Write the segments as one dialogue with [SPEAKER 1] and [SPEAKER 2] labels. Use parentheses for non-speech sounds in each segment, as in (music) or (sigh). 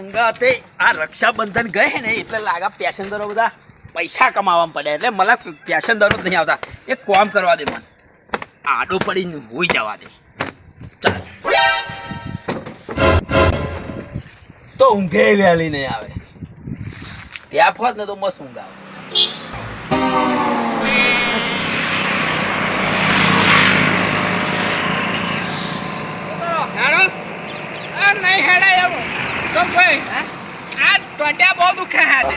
[SPEAKER 1] સંગાતે આ રક્ષાબંધન ગયે ને એટલે લાગા પેસેન્જરો બધા પૈસા કમાવા પડે. એટલે મને પેસેન્જરો જ નહીં આવતા. એક કોમ કરવા દે મને. આડો પડીને હોઈ જવા દે. ચાલ. તો ઊંઘે વહેલી નહીં આવે. ત્યાં ફોત ને તો મસ્ત ઊંઘ આવે.
[SPEAKER 2] નહીં હેડાય એવું. તો ભાઈ આ ટોટ્યા બહુ દુખે હાથે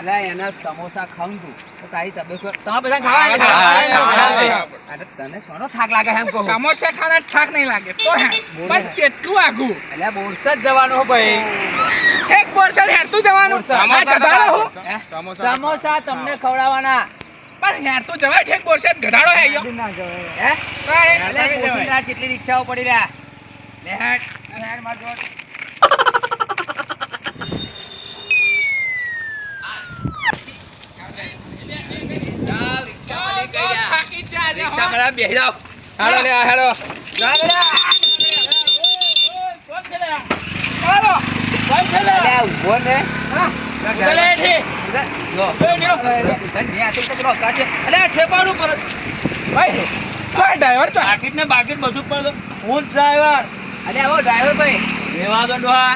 [SPEAKER 3] અલા એના સમોસા ખાઉં તું તો તારી તબિયત તમે બધા ખાવા
[SPEAKER 2] હા, હા, હા.
[SPEAKER 3] અરે તને સોનો થાક લાગે એમ કહું.
[SPEAKER 2] સમોસા ખાના ઠાક નહીં લાગે. તો હે. કેટલું આઘું
[SPEAKER 3] એટલે બોરસ જ ભાઈ.
[SPEAKER 2] છેક બોરસદ હેરતું જવાનું. આ ગધાડો હું.
[SPEAKER 3] હે? સમોસા. તમને ખવડાવવાના.
[SPEAKER 2] પણ હેરતું જવાય ઠેક બોરસદ ગધાડો હે યો.
[SPEAKER 3] હે?
[SPEAKER 2] કાંઈ?
[SPEAKER 3] અલે કોશિંદરા જેટલી રિક્ષાઓ પડી રહ્યા. હેડ હેડ માર ચાલ, રિક્ષામાં લઈ રહ્યા.
[SPEAKER 2] થાકી જ જાય છે, હો.
[SPEAKER 3] રિક્ષામાં લા, જાઓ. હેડો લે, આ હેડો. લા, લે, લે. ને. ઉધર, જો. નહીં, આ તો છે. અલે, પર.
[SPEAKER 2] ભાઈ ચોય ડ્રાઈવર ચોય
[SPEAKER 1] બાકીટ ને બાકીટ બધું પણ હું ડ્રાઈવર
[SPEAKER 3] અલે, આવો ડ્રાઈવર ભાઈ.
[SPEAKER 1] રેવા દો ડોહા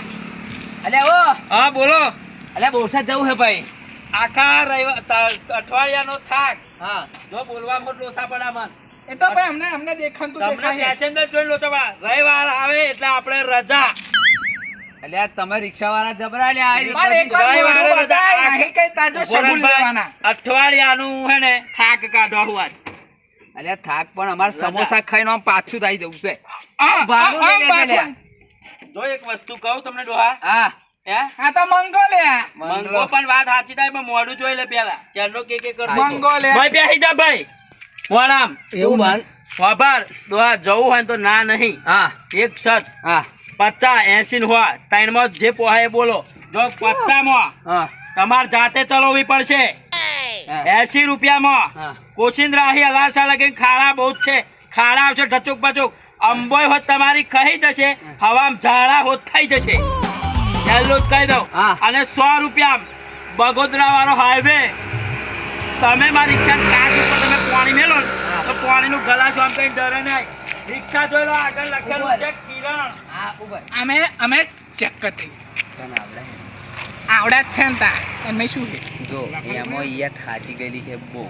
[SPEAKER 3] અલે, આવો.
[SPEAKER 1] હા બોલો
[SPEAKER 3] અલે, બોરસદ જવું હે ભાઈ.
[SPEAKER 1] આખા અઠવાડિયાનો થાક.
[SPEAKER 3] હા.
[SPEAKER 1] જો બોલવા જ લોસા પડા મન.
[SPEAKER 2] એ તો ભાઈ અમને અમને દેખાતું દેખાય
[SPEAKER 1] પેસેન્જર જોઈ લોસા પડા રવિવાર આવે એટલે આપણે રજા.
[SPEAKER 3] એટલે આ તમે રિક્ષાવાળા જબરા લે,
[SPEAKER 1] અઠવાડિયાનું હે ને થાક કાઢો આજ.
[SPEAKER 3] એટલે થાક પણ અમાર સમોસા ખાઈને આમ પાછું થઈ જવું છે.
[SPEAKER 2] આ-
[SPEAKER 3] ભાડું લઈ લે.
[SPEAKER 1] જો એક વસ્તુ કહું તમને ડોહા.
[SPEAKER 3] હા.
[SPEAKER 1] હે?
[SPEAKER 2] તો મંગો લે.
[SPEAKER 1] મંગો. પણ વાત સાચી થાય પણ મોઢું જોઈ લે પેલા. ચાલો કે કે કરતો
[SPEAKER 2] મંગો લે.
[SPEAKER 1] ભાઈ બેસી જા ભાઈ. મોડામ
[SPEAKER 3] એવું બંધ
[SPEAKER 1] વાભાર. ડોહા જવું હોય તો ના નહીં.
[SPEAKER 3] હા.
[SPEAKER 1] એક સત
[SPEAKER 3] હા.
[SPEAKER 1] પચાસ એસી હોય ત્રણમાં જે પોહાય એ બોલો. જો પચાસમાં.
[SPEAKER 3] માં
[SPEAKER 1] તમારે જાતે ચલાવવી પડશે. એસી રૂપિયામાં.
[SPEAKER 3] હા.
[SPEAKER 1] કોશિંદ્રાહી અલાસા લગીને ખાડા બહુ જ છે. ખાડા આવશે ઢચુક બચુક. અંબોય હોત તમારી કહી જશે. હવામાં ઝાડા હોત થઈ જશે. પહેલું જ કહી દઉં. અને સો રૂપિયા બગોદરા વાળો હાઈવે તમે મારી રિક્ષા કાચ ઉપર તમે પાણી મેલો ને, તો પાણીનું ગલાસ આમ કઈ ડરે નહીં. રિક્ષા જોઈ લો આગળ લખેલું છે કિરણ.
[SPEAKER 2] અમે અમે ચેક કરી
[SPEAKER 3] તને આવડે?
[SPEAKER 2] આવડે છે ને તા એમને શું છે?
[SPEAKER 3] જો એમાં ઈયા થાચી ગયેલી છે બહુ.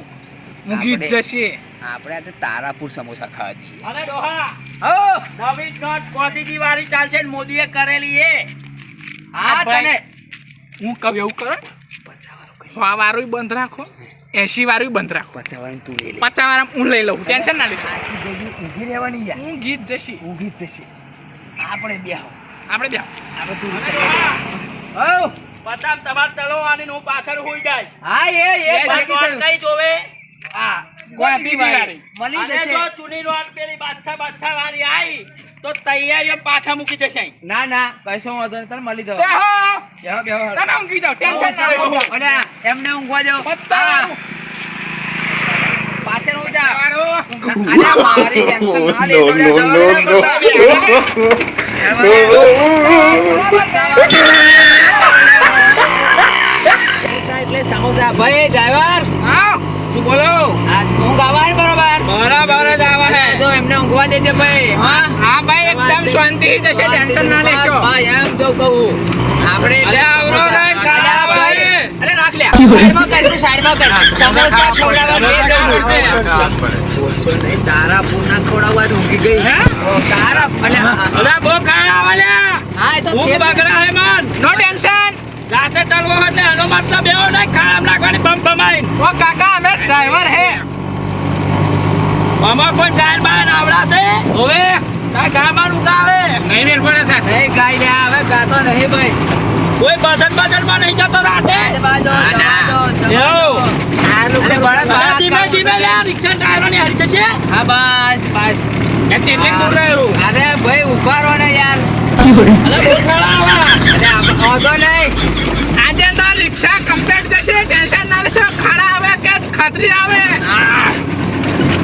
[SPEAKER 3] આપણે-
[SPEAKER 2] જશે.
[SPEAKER 3] આપણે આજે તારાપુર સમોસા ખાવા જઈએ.
[SPEAKER 1] ડોહા! નોટ મોદીજી વાળી ચાલશે ને મોદીએ કરેલી એ.
[SPEAKER 3] હા
[SPEAKER 2] ભાઈ.
[SPEAKER 3] તને
[SPEAKER 2] હું કહું એવું કરો સો વાળું બંધ રાખો. એસી વાળું બંધ રાખો.
[SPEAKER 3] તું લઈ લે.
[SPEAKER 2] પચાસ વાળા હું લઈ લઉં. ટેન્શન ના લેશો.
[SPEAKER 3] ઊંઘી રહેવાની યાર.
[SPEAKER 2] હું ગીત જશી.
[SPEAKER 3] જશે. આપણે બે
[SPEAKER 2] આપણે બે
[SPEAKER 3] આપણે તું હો
[SPEAKER 1] બતાવ તમારે ને હું પાછળ હોઈ જાય
[SPEAKER 3] હા એ એ.
[SPEAKER 1] કઈ જોવે.
[SPEAKER 3] હા
[SPEAKER 2] ગોતી વાળી.
[SPEAKER 3] મળી જશે.
[SPEAKER 1] જો ચૂની નોટ પેલી બાદશાહ બાદશાહ વાળી આવી તો તૈયારીઓ પાછા મૂકી જશે
[SPEAKER 3] ના ના કશો વાંધો નહીં તને મળી
[SPEAKER 2] બેહો.
[SPEAKER 3] બેહો બેહો
[SPEAKER 2] તમે ઊંઘી જાઓ ટેન્શન ના લેશો.
[SPEAKER 3] અને એમને ઊંઘવા દો. પાછળ હું જા અરે મારી ટેન્શન ના લે એટલે સમોસા. ભાઈ ડ્રાઈવર
[SPEAKER 2] હા.
[SPEAKER 1] તું બોલો.
[SPEAKER 3] આ ઊંઘ આવે ને બરોબર.
[SPEAKER 1] બરાબર જ
[SPEAKER 3] એમને ઊંઘવા દેજે ભાઈ. હા?
[SPEAKER 2] હા ભાઈ એકદમ શાંતિ જશે ટેન્શન ના લેશો.
[SPEAKER 3] ભાઈ એમ જો કહું. આપણે
[SPEAKER 1] અરે આવરો ના ખાવા
[SPEAKER 3] ભાઈ. અરે રાખ લે સાઈડમાં કર સાઈડમાં કર. સમોસા ખવડાવવા બે જણ બોલશો નહીં તારા પૂના ખવડાવવા ઊંઘી ગઈ.
[SPEAKER 2] હે?
[SPEAKER 3] તારા અને
[SPEAKER 1] અરે બો ખાણા આવે
[SPEAKER 3] હા, એ તો છે
[SPEAKER 1] બગડા હે મન.
[SPEAKER 2] No tension.
[SPEAKER 1] રાતે ચાલવો એટલે એનો મતલબ એવો નહીં ખાડામાં નાખવાની બમ બમાઈ
[SPEAKER 2] ઓ કાકા અમે ડ્રાઈવર હે.
[SPEAKER 1] આમાં કોઈ ગાયન બાયન આવડાશે?
[SPEAKER 2] હવે?
[SPEAKER 1] કાંઈ ગાયમાં ઉગાવે
[SPEAKER 2] નહીં મેળ પડે થાય
[SPEAKER 3] નહીં ગાય લે આવે ગાતો નહીં ભાઈ.
[SPEAKER 1] કોઈ ભજનમાં નહીં જતો રાતે?
[SPEAKER 2] ના, ના.
[SPEAKER 1] ધીમે ધીમે લે રિક્ષા ટાયરોની હારી જશે?
[SPEAKER 3] હા બસ બસ.
[SPEAKER 2] કેટલી દૂર રહ્યું.
[SPEAKER 3] અરે ભાઈ ઊભા રહો ને યાર.
[SPEAKER 1] અરે
[SPEAKER 3] અરે આપ- વાંધો નહીં.
[SPEAKER 2] આજે તો રિક્ષા કમ્પ્લીટ જશે ટેન્શન ના લેશો ખાડા આવે કે ખાતરી આવે?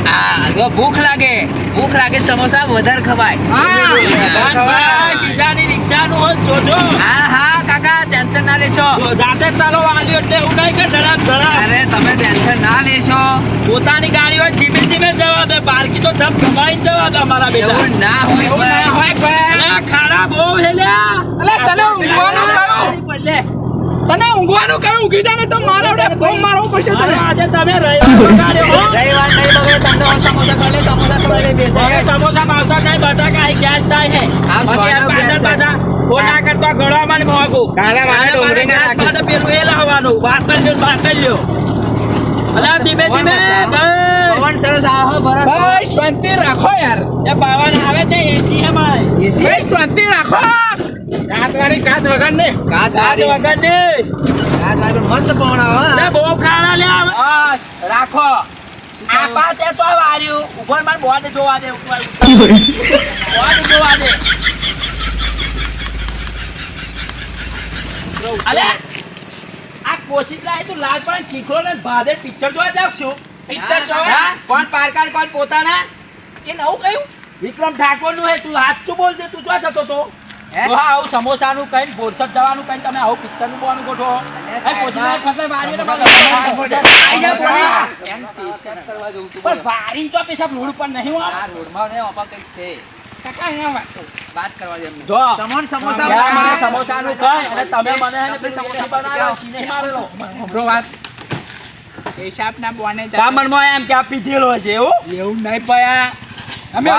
[SPEAKER 3] હા જો ભૂખ લાગે ભૂખ લાગે સમોસા વધારે ખવાય.
[SPEAKER 1] બીજાની રિક્ષા પૈસાનું જોજો.
[SPEAKER 3] હા હા કાકા ટેન્શન ના લેશો.
[SPEAKER 1] જાતે ચાલો વાલ્યો એટલે એવું નહીં કે ધડામ ધડામ
[SPEAKER 3] અરે તમે ટેન્શન ના લેશો.
[SPEAKER 1] પોતાની ગાડી હોય ધીમે ધીમે જવા દે બારકી તો ધબ ધમાઈ જવા દે અમારા બેટા.
[SPEAKER 3] એવું ના હોય
[SPEAKER 2] એવું ના હોય ભાઈ
[SPEAKER 1] ખાડા બહુ હેલ્યા.
[SPEAKER 2] અલે તને ઊંઘવાનું કહ્યું તને ઊંઘવાનું કહ્યું ઊંઘી જા ને તો મારે વડે ફોન મારવું પડશે તને
[SPEAKER 1] આજે તમે રવિવાર.
[SPEAKER 3] રવિવાર નહીં બગડે તમને સમોસા ખાલે સમોસા ખાલે બે
[SPEAKER 1] હવે
[SPEAKER 3] જગ્યાએ.
[SPEAKER 1] સમોસા ભાવતા નહીં બટાકા અહીં ગેસ થાય હે બાકી આ પાછળ પાછા કરતા ને.
[SPEAKER 2] કાલે મારે
[SPEAKER 1] પેલું એ લાવવાનું. અલા, ધીમે ધીમે
[SPEAKER 3] મસ્ત આવે.
[SPEAKER 1] ભાઈ.
[SPEAKER 3] પવન સરસ આવે ભરત.
[SPEAKER 2] ભાઈ શાંતિ રાખો યાર
[SPEAKER 1] એ ને આવે તે એસી હે મારે.
[SPEAKER 3] એસી?
[SPEAKER 2] શાંતિ રાખો કાચ વાળી કાચ વગર ને
[SPEAKER 3] કાચ વાળી.
[SPEAKER 1] વગર નહીં.
[SPEAKER 3] કાચ વાળી મસ્ત પવન હો.
[SPEAKER 1] લે, બહુ ખાડા લે બસ, રાખો. આપા તે તો વાર્યું. ઉપર મારે બોર્ડ જોવા દે ઉપર. બોર્ડ જોવા દે. અલે આ કોશિશ લાય તું લાલ પણ કીકરો ને ભાદે પિક્ચર જોવા જાવ છું.
[SPEAKER 2] પિક્ચર જોવા?
[SPEAKER 1] કોણ પારકાર કોણ પોતાના?
[SPEAKER 2] એ નવું કયું?
[SPEAKER 1] વિક્રમ ઠાકોરનું હે તું હાથ શું બોલજે તું જો જતો તો.
[SPEAKER 3] હે?
[SPEAKER 1] આવું સમોસાનું કઈ બોરસદ જવાનું કઈ તમે આવું પિક્ચરનું બોવાનું ગોઠવો.
[SPEAKER 3] સમોસા,
[SPEAKER 1] બધું. આઈ જા પોણી.
[SPEAKER 3] એમ પેશાબ કરવા જવું તું
[SPEAKER 1] પણ વારીને તો પેશાબ રોડ પર નહીં હોય.
[SPEAKER 3] આ રોડમાં ને ઓપા કંઈક છે.
[SPEAKER 2] વાત
[SPEAKER 3] વાત કરવા દે
[SPEAKER 1] જો
[SPEAKER 3] તમોન સમોસા
[SPEAKER 1] મને સમોસાનું અને તમે મને સમોસા બનાવ્યો, ચીને મારેલો.
[SPEAKER 2] સાંભળો વાત. પેશાબના બોને
[SPEAKER 1] મનમાં એમ કે આ પીધેલો છે એવું?
[SPEAKER 2] એવું નહીં પયા અમે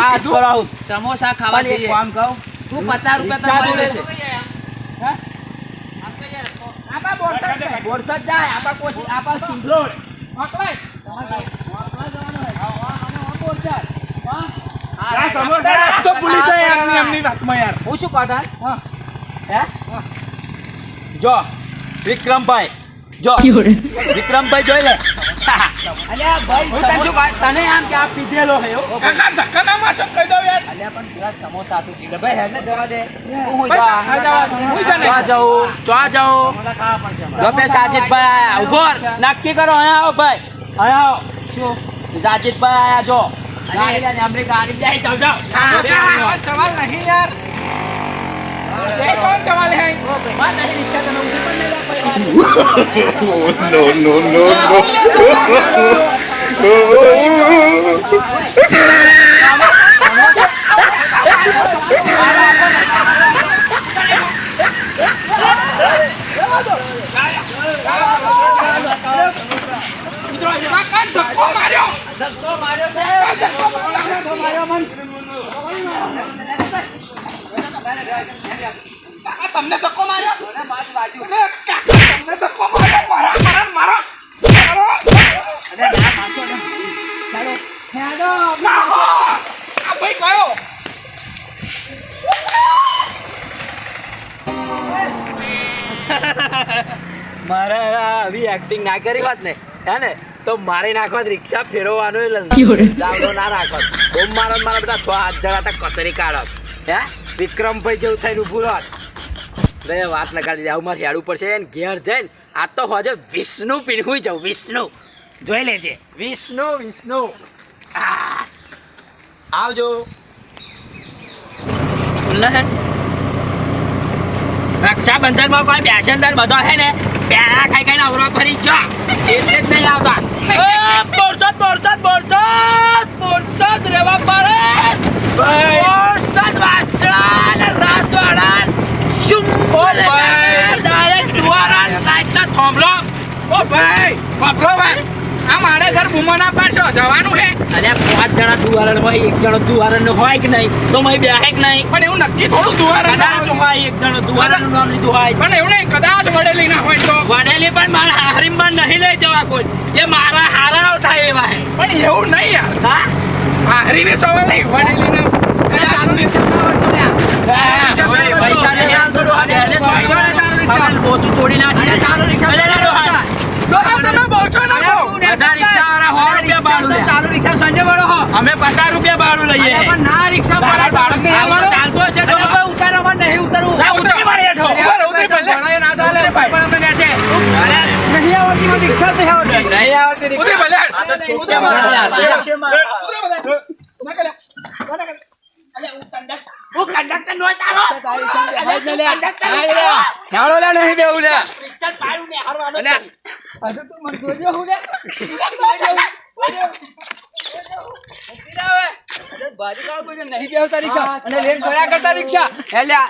[SPEAKER 3] સમોસા ખાવા
[SPEAKER 1] કામ કહું.
[SPEAKER 3] તું પચાસ રૂપિયા
[SPEAKER 1] તમારે
[SPEAKER 3] તને મળી
[SPEAKER 2] હા? આપા નહીં.
[SPEAKER 1] બોરસદ જાય, આપા કોશી- આપા સિંધરોડ.
[SPEAKER 2] મોકલાય.
[SPEAKER 3] હા,
[SPEAKER 2] આ તો ભૂલી જાય એમની એમની વાતમાં યાર.
[SPEAKER 1] હું શું
[SPEAKER 2] હા.
[SPEAKER 1] હે. જો વિક્રમભાઈ જો. (laughs) વિક્રમભાઈ જોઈ લે.
[SPEAKER 3] અલ્યા ભાઈ
[SPEAKER 1] હું તને શું તને આમ કે આ પીધેલો હે
[SPEAKER 2] કાકા ધક્કા ના મારશો કહી દઉં યાર.
[SPEAKER 3] અલ્યા પણ પેલા સમોસા હતું ચીડે ભાઈ હેડને જવા દે. હું જા
[SPEAKER 2] આ જવા હું જા ને.
[SPEAKER 1] જાઉં ચા જાઉં.
[SPEAKER 3] સમોસા ખાવા પડશે
[SPEAKER 1] જો બે સાજીદભાઈ આયા. નક્કી કરો અહીંયા આવો ભાઈ. અહીંયા આવો.
[SPEAKER 3] શું?
[SPEAKER 1] સાજીદભાઈ આયા જો. ગાડી લઈને આપણી ગાડી જાય.
[SPEAKER 2] સવાલ નહીં યાર. એ કોણ સવાલ હે
[SPEAKER 1] માં નહીં રિક્ષા તમે ઊભી પણ નહીં રાખો.
[SPEAKER 4] Oh, no, no, no, (laughs)
[SPEAKER 2] કાકા ધક્કો માર્યો
[SPEAKER 3] ધક્કો માર્યો છે
[SPEAKER 2] ધક્કો માર્યો
[SPEAKER 3] ધક્કો માર્યો મન
[SPEAKER 2] કાકા તમને ધક્કો માર્યો?
[SPEAKER 3] મારી બાજુ.
[SPEAKER 2] અરે, કાકા તમને ધક્કો માર્યો? મારા મારા મારા. મારો
[SPEAKER 3] અરે ના પાછો ને. ચાલો. હેડો.
[SPEAKER 2] ના આ ભાઈ કયો?
[SPEAKER 1] મારે આવી એક્ટિંગ ના કરી હોત ને હે ને તો મારે નાખવા રિક્ષા ફેરવવાનું દાવડો ના રાખો. ઓમ મારા મારા બધા છ હાથ જણા તા કસરી કાઢત હે? વિક્રમભાઈ જેવું થઈને ઊભું રહત રે વાત નકાર દીધી આવું મારે હેડવું પડશે. ને ઘેર જઈને આ તો હોજે વિષ્ણુ પીણવું જાઉં વિષ્ણુ. જોઈ લેજે. વિષ્ણુ વિષ્ણુ. આવજો. રક્ષાબંધનમાં કોઈ પેસેન્જર બધો હે ને પેડા ખાઈ ખાઈને અવરો ફરી જો. એટલે જ નહીં આવતા. બોરસદ બોરસદ બોરસદ બોરસદ રેવા પડે. બોરસદ વાસણા ને રાસવાડા શું બોલે
[SPEAKER 2] ભાઈ.
[SPEAKER 1] ડાયરેક્ટ દ્વારા લાઈટના થોંભલો
[SPEAKER 2] ઓ ભાઈ બાપરો ભાઈ. આ મારે ઘર બૂમો ના પાડશો જવાનું હે
[SPEAKER 1] અરે પાંચ જણા દુવારણ હોય એક જણો દુવારણ હોય કે નહીં? તો મય બે કે નહીં?
[SPEAKER 2] પણ એવું નક્કી થોડું દુવારણ
[SPEAKER 1] કદાચ હોય. એક જણો દુવારણ નામ લીધું હોય.
[SPEAKER 2] પણ એવું નહીં કદાચ વડેલી ના હોય તો.
[SPEAKER 1] વડેલી પણ મારા હારીમાં નહીં લઈ જવા કોઈ. એ મારા હારા થાય એવા હે.
[SPEAKER 2] પણ એવું નહીં યાર.
[SPEAKER 1] હા?
[SPEAKER 2] હારીને સવાલ નહીં વડેલી ના.
[SPEAKER 3] ના
[SPEAKER 1] પૈસા બેને
[SPEAKER 3] ચાલુ રિક્ષા.
[SPEAKER 1] તોડી નાખી
[SPEAKER 3] ચાલુ રિક્ષા
[SPEAKER 1] અમે
[SPEAKER 3] રિક્ષા
[SPEAKER 1] ચાલતો છે
[SPEAKER 3] ઉતારો પણ નહીં ઉતરવું
[SPEAKER 1] ઉતરી
[SPEAKER 3] પડે નહીં રિક્ષા નહીં
[SPEAKER 1] નહીં આવડતી રિક્ષા. પાડું ને હરવાનું
[SPEAKER 3] આજે તું મને ગોજો હું લે બાજી કાળ કોઈ નહીં કેવું તારી અને લેટ ગયા કરતા રિક્ષા હેલ્યા